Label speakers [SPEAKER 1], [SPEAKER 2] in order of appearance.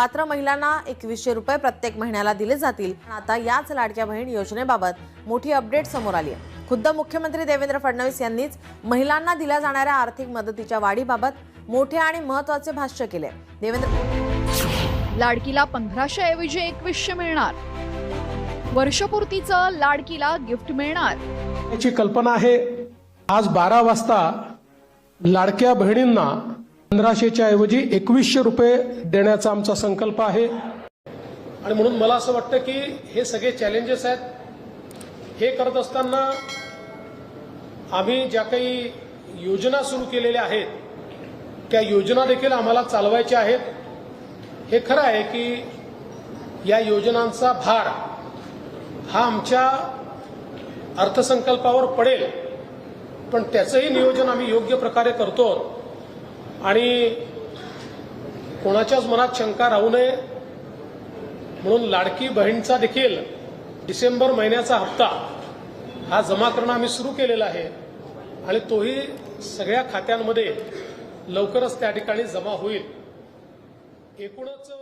[SPEAKER 1] पात्र महिलांना एकवीसशे रुपये प्रत्येक महिन्याला दिले जातील. आता याच लाडक्या बहीण योजनेबाबत मोठी अपडेट समोर आली आहे. खुद्द मुख्यमंत्री देवेंद्र फडणवीस यांनीच महिलांना दिल्या जाणाऱ्या आर्थिक मदतीच्या वाढीबाबत मोठे आणि महत्त्वाचे भाष्य केले देवेंद्र
[SPEAKER 2] लाडकीला पंधराशे ऐवजी एकवीसशे मिळणार. वर्षपूर्तीचं लाडकीला गिफ्ट मिळणार.
[SPEAKER 3] याची कल्पना आहे. आज बारा वाजता लाडक्या बहिणींना पंधराशेच्या ऐवजी एकवीसशे रुपये देण्याचा आमचा संकल्प आहे. आणि म्हणून मला असं वाटतं की हे सगळे चॅलेंजेस आहेत. हे करत असताना आम्ही ज्या काही योजना सुरू केलेल्या आहेत त्या योजना देखील आम्हाला चालवायच्या आहेत. हे खरं आहे की या योजनांचा भार हा आमच्या अर्थसंकल्पावर पडेल पण त्याचंही नियोजन आम्ही योग्य प्रकारे करतो. आणि कोणाच्याच मनात शंका राहू नये. म्हणून लाडकी बहीणचा देखील डिसेंबर महिन्याचा हप्ता हा जमा करणं आम्ही सुरू केलेला आहे. आणि तोही सगळ्या खात्यांमध्ये लवकरच त्या ठिकाणी जमा होईल. एकूणच